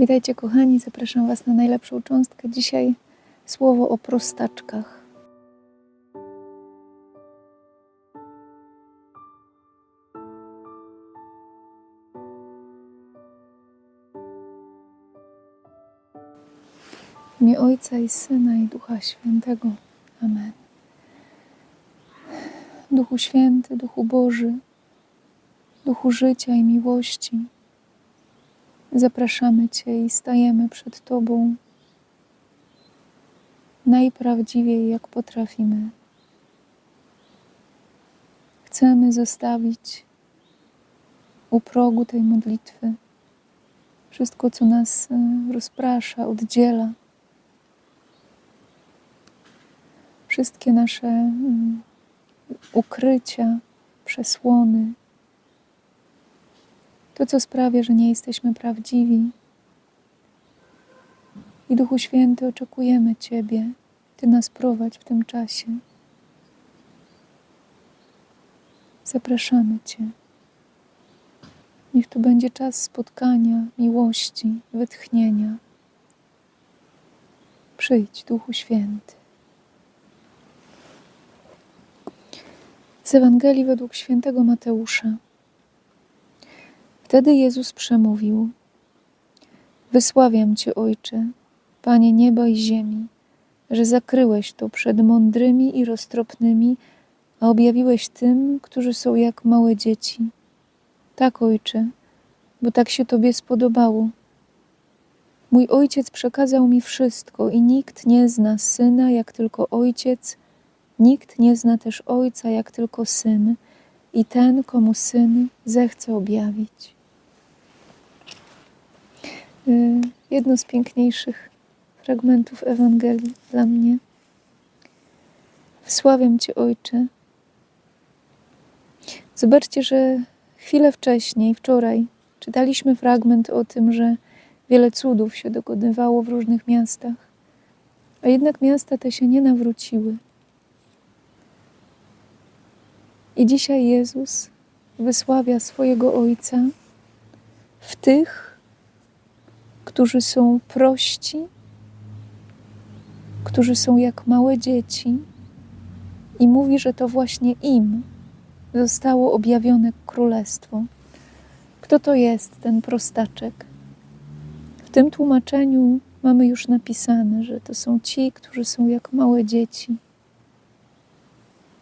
Witajcie kochani, zapraszam Was na najlepszą cząstkę. Dzisiaj słowo o prostaczkach. W imię Ojca i Syna i Ducha Świętego. Amen. Duchu Święty, Duchu Boży, Duchu życia i miłości, zapraszamy Cię i stajemy przed Tobą najprawdziwiej, jak potrafimy. Chcemy zostawić u progu tej modlitwy wszystko, co nas e, rozprasza, oddziela. Wszystkie nasze mm, ukrycia, przesłony, to, co sprawia, że nie jesteśmy prawdziwi. I Duchu Święty, oczekujemy Ciebie. Ty nas prowadź w tym czasie. Zapraszamy Cię. Niech to będzie czas spotkania, miłości, wytchnienia. Przyjdź, Duchu Święty. Z Ewangelii według świętego Mateusza. Wtedy Jezus przemówił: Wysławiam Cię, Ojcze, Panie nieba i ziemi, że zakryłeś to przed mądrymi i roztropnymi, a objawiłeś tym, którzy są jak małe dzieci. Tak, Ojcze, bo tak się Tobie spodobało. Mój Ojciec przekazał mi wszystko i nikt nie zna Syna jak tylko Ojciec, nikt nie zna też Ojca jak tylko Syn i ten, komu Syn zechce objawić. Y, jedno z piękniejszych fragmentów Ewangelii dla mnie. Wsławiam Cię, Ojcze. Zobaczcie, że chwilę wcześniej, wczoraj, czytaliśmy fragment o tym, że wiele cudów się dokonywało w różnych miastach, a jednak miasta te się nie nawróciły. I dzisiaj Jezus wysławia swojego Ojca w tych, którzy są prości, którzy są jak małe dzieci, i mówi, że to właśnie im zostało objawione królestwo. Kto to jest ten prostaczek? W tym tłumaczeniu mamy już napisane, że to są ci, którzy są jak małe dzieci.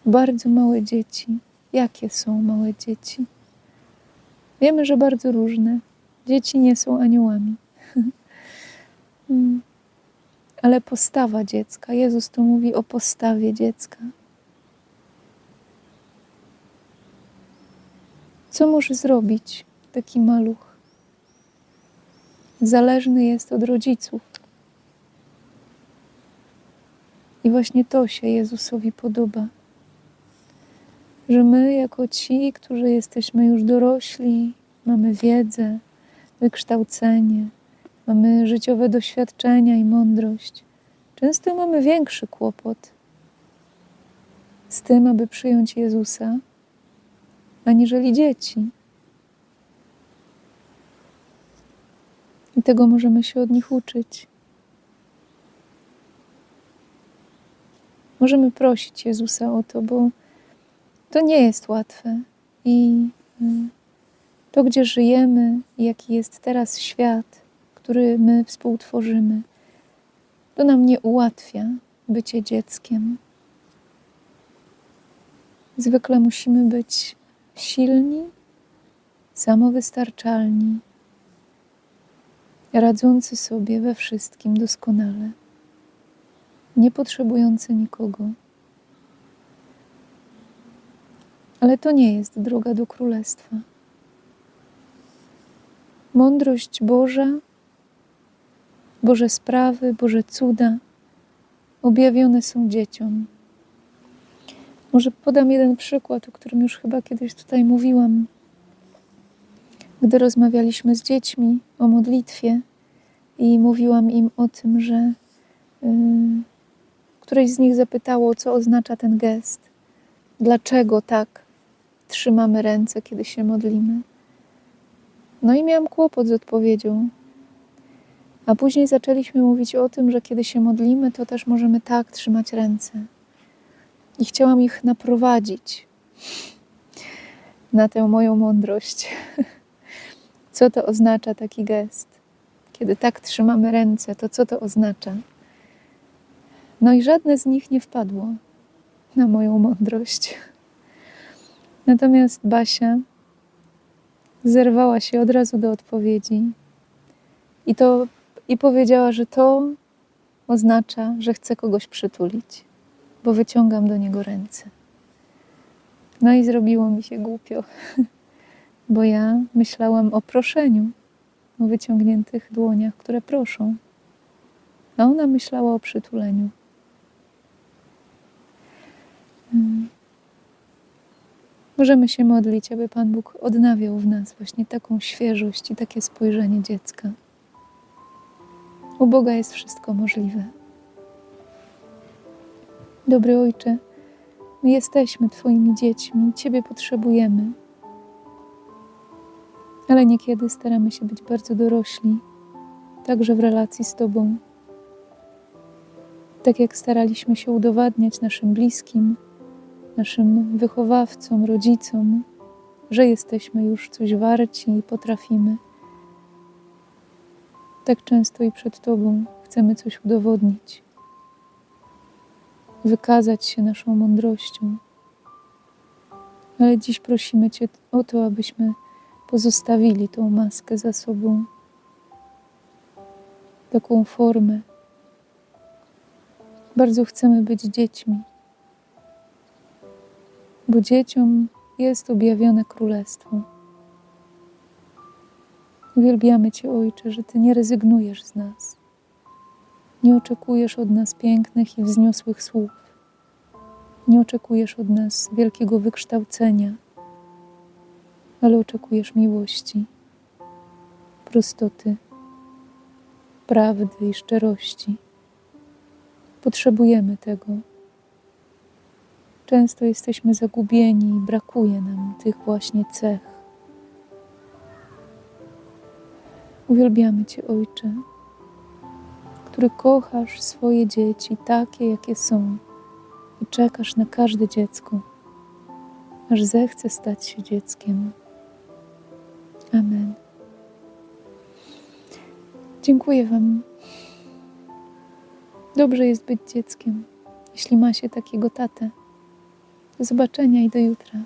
Bardzo małe dzieci. Jakie są małe dzieci? Wiemy, że bardzo różne. Dzieci nie są aniołami. Hmm. Ale postawa dziecka, Jezus tu mówi o postawie dziecka. Co może zrobić taki maluch? Zależny jest od rodziców. I właśnie to się Jezusowi podoba. Że my, jako ci, którzy jesteśmy już dorośli, mamy wiedzę, wykształcenie, mamy życiowe doświadczenia i mądrość, często mamy większy kłopot z tym, aby przyjąć Jezusa, aniżeli dzieci. I tego możemy się od nich uczyć. Możemy prosić Jezusa o to, bo to nie jest łatwe. I to, gdzie żyjemy, jaki jest teraz świat, który my współtworzymy, to nam nie ułatwia bycie dzieckiem. Zwykle musimy być silni, samowystarczalni, radzący sobie we wszystkim doskonale, nie potrzebujący nikogo. Ale to nie jest droga do królestwa. Mądrość Boża Boże sprawy, Boże cuda objawione są dzieciom. Może podam jeden przykład, o którym już chyba kiedyś tutaj mówiłam. Gdy rozmawialiśmy z dziećmi o modlitwie i mówiłam im o tym, że yy, któreś z nich zapytało, co oznacza ten gest, dlaczego tak trzymamy ręce, kiedy się modlimy. No i miałam kłopot z odpowiedzią, A później zaczęliśmy mówić o tym, że kiedy się modlimy, to też możemy tak trzymać ręce. I chciałam ich naprowadzić na tę moją mądrość. Co to oznacza taki gest? Kiedy tak trzymamy ręce, to co to oznacza? No i żadne z nich nie wpadło na moją mądrość. Natomiast Basia zerwała się od razu do odpowiedzi i, to, i powiedziała, że to oznacza, że chcę kogoś przytulić, bo wyciągam do niego ręce. No i zrobiło mi się głupio, bo ja myślałam o proszeniu, o wyciągniętych dłoniach, które proszą, a ona myślała o przytuleniu. Mm. Możemy się modlić, aby Pan Bóg odnawiał w nas właśnie taką świeżość i takie spojrzenie dziecka. U Boga jest wszystko możliwe. Dobry Ojcze, my jesteśmy Twoimi dziećmi, Ciebie potrzebujemy, ale niekiedy staramy się być bardzo dorośli, także w relacji z Tobą. Tak jak staraliśmy się udowadniać naszym bliskim, naszym wychowawcom, rodzicom, że jesteśmy już coś warci i potrafimy. Tak często i przed Tobą chcemy coś udowodnić, wykazać się naszą mądrością. Ale dziś prosimy Cię o to, abyśmy pozostawili tą maskę za sobą, taką formę. Bardzo chcemy być dziećmi bo dzieciom jest objawione królestwo. Uwielbiamy Cię, Ojcze, że Ty nie rezygnujesz z nas. Nie oczekujesz od nas pięknych i wzniosłych słów. Nie oczekujesz od nas wielkiego wykształcenia, ale oczekujesz miłości, prostoty, prawdy i szczerości. Potrzebujemy tego Często jesteśmy zagubieni i brakuje nam tych właśnie cech. Uwielbiamy Cię, Ojcze, który kochasz swoje dzieci takie, jakie są i czekasz na każde dziecko, aż zechce stać się dzieckiem. Amen. Dziękuję Wam. Dobrze jest być dzieckiem, jeśli ma się takiego tatę. Do zobaczenia i do jutra.